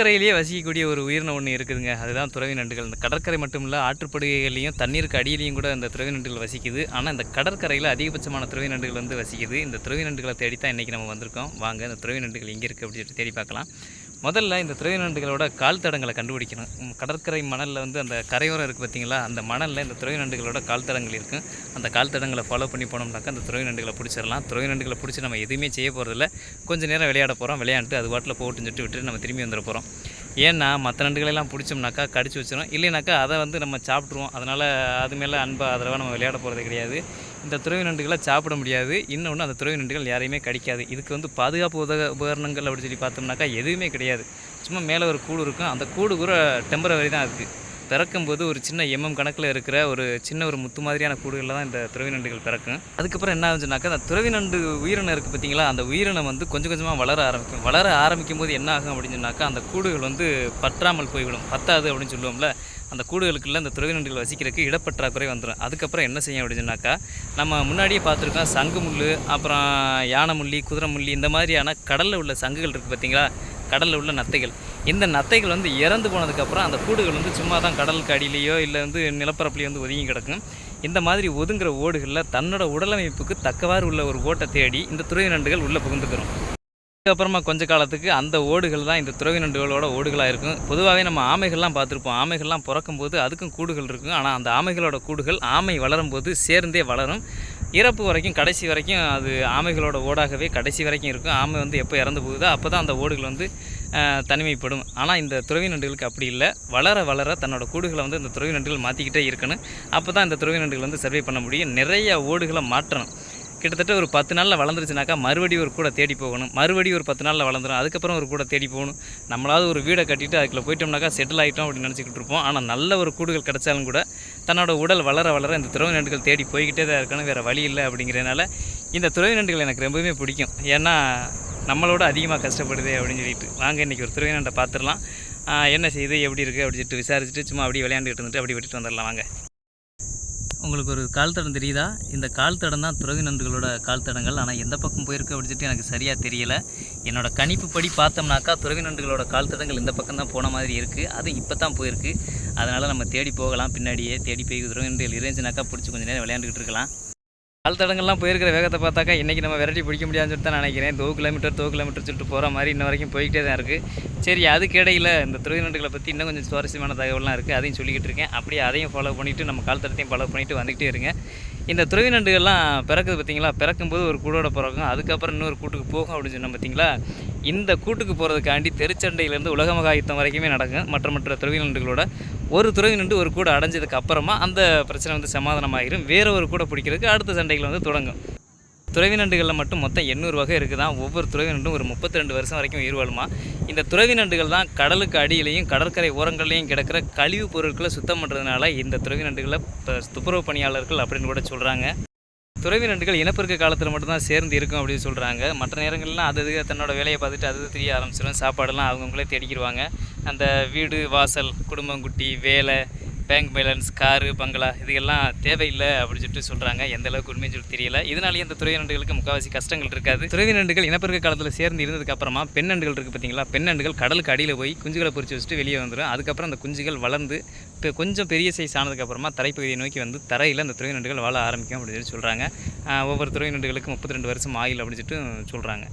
கடற்கரையிலேயே வசிக்கக்கூடிய ஒரு உயிரினம் ஒன்று இருக்குதுங்க. அதுதான் துறவி நண்டுகள். இந்த கடற்கரை மட்டும் இல்லை ஆற்றுப்படுகைகளையும் தண்ணீருக்கு அடியிலையும் கூட இந்த துறவி நண்டுகள் வசிக்குது. ஆனால் இந்த கடற்கரையில் அதிகபட்சமான துறவி நண்டுகள் வந்து வசிக்குது. இந்த துறவி நண்டுகளை தேடி தான் இன்றைக்கி நம்ம வந்திருக்கோம். வாங்க இந்த துறவி நண்டுகள் எங்கே இருக்குது அப்படின்னு சொல்லிட்டு தேடி பார்க்கலாம். முதல்ல இந்த துறவி நண்டுகளோட கால் தடங்களை கண்டுபிடிக்கணும் கடற்கரை மணலில் வந்து அந்த கரையோரம் இருக்குது பார்த்தீங்களா அந்த மணலில் இந்த துறை நண்டுகளோட கால் தடங்கள் இருக்கும் அந்த கால் தடங்களை ஃபாலோ பண்ணி போனோம்னாக்கா அந்த துறை நண்டுகளை பிடிச்சிடலாம். துறைநண்டுகளை பிடிச்சி நம்ம எதுவுமே செய்ய போகிறதில்ல கொஞ்சம் நேரம் விளையாட போகிறோம் விளையாண்டு அது பாட்டில் போட்டுன்னு சொல்லிட்டு விட்டுட்டு நம்ம திரும்பி வந்துட போகிறோம் ஏன்னா மற்ற நண்டுகளெல்லாம் பிடிச்சோம்னாக்கா கடிச்சு வச்சிடும் இல்லைனாக்கா அதை வந்து நம்ம சாப்பிட்ருவோம் அதனால் அது மேலே அன்பாக அதரவா நம்ம விளையாட போகிறது கிடையாது. இந்த துறவி நண்டுகளை சாப்பிட முடியாது. இன்னொன்று அந்த துறவி நண்டுகள் யாரையுமே கடிக்காது. இதுக்கு வந்து பாதுகாப்பு உதக உபகரணங்கள் அப்படின்னு சொல்லி பார்த்தோம்னாக்கா எதுவுமே கிடையாது. சும்மா மேலே ஒரு கூடு இருக்கும். அந்த கூடு கூட டெம்பரவரி தான் இருக்குது பிறக்கும்போது ஒரு சின்ன எம்எம் கணக்கில் இருக்கிற ஒரு சின்ன ஒரு முத்து மாதிரியான கூடுகளில் தான் இந்த துறவி நண்டுகள் பிறக்கும். அதுக்கப்புறம் என்ன ஆகுச்சுனாக்கா அந்த துறவி நண்டு உயிரினம் இருக்குது பார்த்தீங்களா அந்த உயிரினம் வந்து கொஞ்சம் கொஞ்சமாக வளர ஆரம்பிக்கும். வளர ஆரம்பிக்கும் போது என்ன ஆகும் அப்படின்னு சொன்னாக்கா அந்த கூடுகள் வந்து பற்றாமல் போய்விடும். பத்தாது அப்படின்னு சொல்லுவோம்ல அந்த கூடுகளுக்குள்ள அந்த துறவி நண்டுகள் வசிக்கிறதுக்கு இடப்பற்றாக்குறை வந்துடும் அதுக்கப்புறம் என்ன செய்யும் அப்படின்னு சொன்னாக்கா நம்ம முன்னாடியே பார்த்துருக்கோம் சங்கு முள் அப்புறம் யானை முள்ளி குதிரை முள்ளி இந்த மாதிரியான கடலில் உள்ள சங்குகள் இருக்குது பார்த்தீங்களா கடலில் உள்ள நத்தைகள். இந்த நத்தைகள் வந்து இறந்து போனதுக்கப்புறம் அந்த கூடுகள் வந்து சும்மா தான் கடலுக்கு அடியிலேயோ இல்லை வந்து நிலப்பரப்புலேயோ வந்து ஒதுங்கி கிடக்கும். இந்த மாதிரி ஒதுங்குற ஓடுகளில் தன்னோட உடலமைப்புக்கு தக்கவாறு உள்ள ஒரு ஓட்டை தேடி இந்த துறை நண்டுகள் உள்ளே புகுந்துக்கிறோம். அதுக்கப்புறமா கொஞ்ச காலத்துக்கு அந்த ஓடுகள் தான் இந்த துறவி நண்டுகளோட ஓடுகளாக இருக்கும். பொதுவாகவே நம்ம ஆமைகள்லாம் பார்த்துருப்போம். ஆமைகள்லாம் பிறக்கும்போது அதுக்கும் கூடுகள் இருக்கும். ஆனால் அந்த ஆமைகளோட கூடுகள் ஆமை வளரும் போது சேர்ந்தே வளரும். இறப்பு வரைக்கும் கடைசி வரைக்கும் அது ஆமைகளோட ஓடாகவே கடைசி வரைக்கும் இருக்கும். ஆமை வந்து எப்போ இறந்து போகுதோ அப்போ தான் அந்த ஓடுகள் வந்து தனிமைப்படும். ஆனால் இந்த துறவி நண்டுகளுக்கு அப்படி இல்லை. வளர வளர தன்னோட கூடுகளை வந்து இந்த துறவி நண்டுகள் மாற்றிக்கிட்டே இருக்கணும். அப்போ தான் இந்த துறவி நண்டுகள் வந்து சர்வே பண்ண முடியும். நிறைய ஓடுகளை மாற்றணும். கிட்டத்தட்ட ஒரு பத்து நாளில் வளர்ந்துருச்சுனாக்கா மறுபடி ஒரு கூட தேடி போகணும். மறுபடியும் ஒரு பத்து நாளில் வளர்ந்துடும் அதுக்கப்புறம் ஒரு கூட தேடி போகணும். நம்மளாவது ஒரு வீடை கட்டிட்டு அதுக்குள்ளே போயிட்டோம்னாக்கா செட்டில் ஆகிட்டோம் அப்படின்னு நினச்சிக்கிட்டு இருப்போம். ஆனால் நல்ல ஒரு கூடுகள் கிடைச்சாலும் கூட தன்னோட உடல் வளர வளர இந்த துறவு நண்டுகள் தேடி போய்கிட்டே தான் இருக்கணும் வேறு வழி இல்லை அப்படிங்கிறதுனால இந்த துறவி நண்டுகள் எனக்கு ரொம்பவே பிடிக்கும். ஏன்னா நம்மளோட அதிகமாக கஷ்டப்படுது அப்படின்னு சொல்லிட்டு. வாங்க இன்றைக்கி ஒரு துறவி நண்டை பார்த்துடலாம். என்ன செய்யுது எப்படி இருக்குது அப்படின்னு சொல்லிட்டு விசாரிச்சுட்டு சும்மா அப்படியே விளையாண்டுக்கிட்டு இருந்துட்டு அப்படி விட்டுட்டு வந்துடலாம். வாங்க. உங்களுக்கு ஒரு கால் தடம் தெரியுதா? இந்த கால் தடம் தான் துறவி நண்டுகளோட கால் தடங்கள். ஆனால் எந்த பக்கம் போயிருக்கு அப்படின்னு சொல்லிட்டு எனக்கு சரியாக தெரியல. என்னோடய கணிப்பு படி பார்த்தோம்னாக்கா துறவி நண்டுகளோட கால் தடங்கள் இந்த பக்கம் தான் போன மாதிரி இருக்குது அது இப்போ தான் போயிருக்கு. அதனால் நம்ம தேடி போகலாம். பின்னாடியே தேடி போய் துறவி நண்டுகள் இருந்துச்சுனாக்கா பிடிச்சி கொஞ்சம் நேரம் விளையாண்டுக்கிட்டு இருக்கலாம். கால் தடங்கள்லாம் போயிருக்கிற வேகத்தை பார்த்தாக்கா இன்றைக்கி நம்ம விரட்டி பிடிக்க முடியாதுன்னு சொல்லிட்டு தான் நினைக்கிறேன். தோ கிலோமீட்டர் தோ கிலோமீட்டர் சொல்லிட்டு போகிற மாதிரி இன்ன வரைக்கும் போய்கிட்டே தான் இருக்குது சரி அதுக்கிடையில் இந்த துறவி பற்றி இன்னும் கொஞ்சம் சுவாரஸ்யமான தகவலாம் இருக்குது அதையும் சொல்லிக்கிட்டு இருக்கேன். அப்படியே அதையும் ஃபாலோ பண்ணிவிட்டு நம்ம கால் தடத்தையும் ஃபாலோ பண்ணிவிட்டு வந்துக்கிட்டே இருங்க. இந்த துறவி நண்டுகள்லாம் பிறக்குது பார்த்தீங்களா? பிறக்கும்போது ஒரு கூடோட பிறக்கும். அதுக்கப்புறம் இன்னொரு கூட்டுக்கு போகும் அப்படின்னு சொன்னோம் பார்த்தீங்களா? இந்த கூட்டுக்கு போகிறதுக்காண்டி தெருச்சண்டையிலேருந்து உலக மகாயுத்தம் வரைக்குமே நடக்கும். மற்ற மற்ற துறவி நண்டுகளோட ஒரு துறவி நண்டு ஒரு கூட அடைஞ்சதுக்கு அப்புறமா அந்த பிரச்சனை வந்து சமாதானமாகிடும் வேறு ஒரு கூட பிடிக்கிறதுக்கு அடுத்த சண்டைகள் வந்து தொடங்கும். துறவி நண்டுகளில் மட்டும் மொத்தம் எண்ணூறு வகை இருக்குதான் ஒவ்வொரு துறவி நண்டும் ஒரு முப்பத்தி ரெண்டு வருஷம் வரைக்கும் உயிர் வாழுமா? இந்த துறவி நண்டுகள் தான் கடலுக்கு அடியிலையும் கடற்கரை ஓரங்கள்லையும் கிடக்கிற கழிவுப் பொருட்களை சுத்தம் பண்ணுறதுனால இந்த துறவி நண்டுகளை இப்போ துப்புரவு பணியாளர்கள் அப்படின்னு கூட சொல்கிறாங்க துறவி நண்டுகள் இனப்பெருக்க காலத்தில் மட்டும்தான் சேர்ந்து இருக்கும் அப்படின்னு சொல்கிறாங்க மற்ற நேரங்கள்லாம் அது அது தன்னோட வேலையை பார்த்துட்டு அது அது தெரிய ஆரம்பிச்சிடும் சாப்பாடெல்லாம் அவங்கவுங்களே தேடிக்கிடுவாங்க அந்த வீடு வாசல் குடும்பம் குட்டி வேலை பேங்க் பேலன்ஸ் காரு பங்களா இதுகெல்லாம் தேவையில்லை அப்படின்னு சொல்லிட்டு சொல்கிறாங்க எந்த அளவுக்கு உண்மைன்னு சொல்லி தெரியல. இதனாலேயே இந்த துறை நண்டுகளுக்கு முக்கால்வாசி கஷ்டங்கள் இருக்காது. துறை நண்டுகள் இனப்பெருக்க காலத்தில் சேர்ந்து இருந்ததுக்கு அப்புறமா பெண் நண்டுகள் இருக்குது பார்த்தீங்களா பெண் நண்டுகள் கடலுக்கு அடியில் போய் குஞ்சுகளை பொறிச்சு வச்சுட்டு வெளியே வந்துடும் அதுக்கப்புறம் அந்த குஞ்சுகள் வளர்ந்து இப்போ கொஞ்சம் பெரிய சைஸ் ஆனதுக்கப்புறமா தரைப்பகுதியை நோக்கி வந்து தரையில் அந்த துறை நண்டுகள் வாழ ஆரம்பிக்கும் அப்படின்னு சொல்லி சொல்கிறாங்க ஒவ்வொரு துறை நண்டுகளுக்கு முப்பத்தி ரெண்டு வருஷம் ஆயில் அப்படின்னு சொல்லிட்டு சொல்கிறாங்க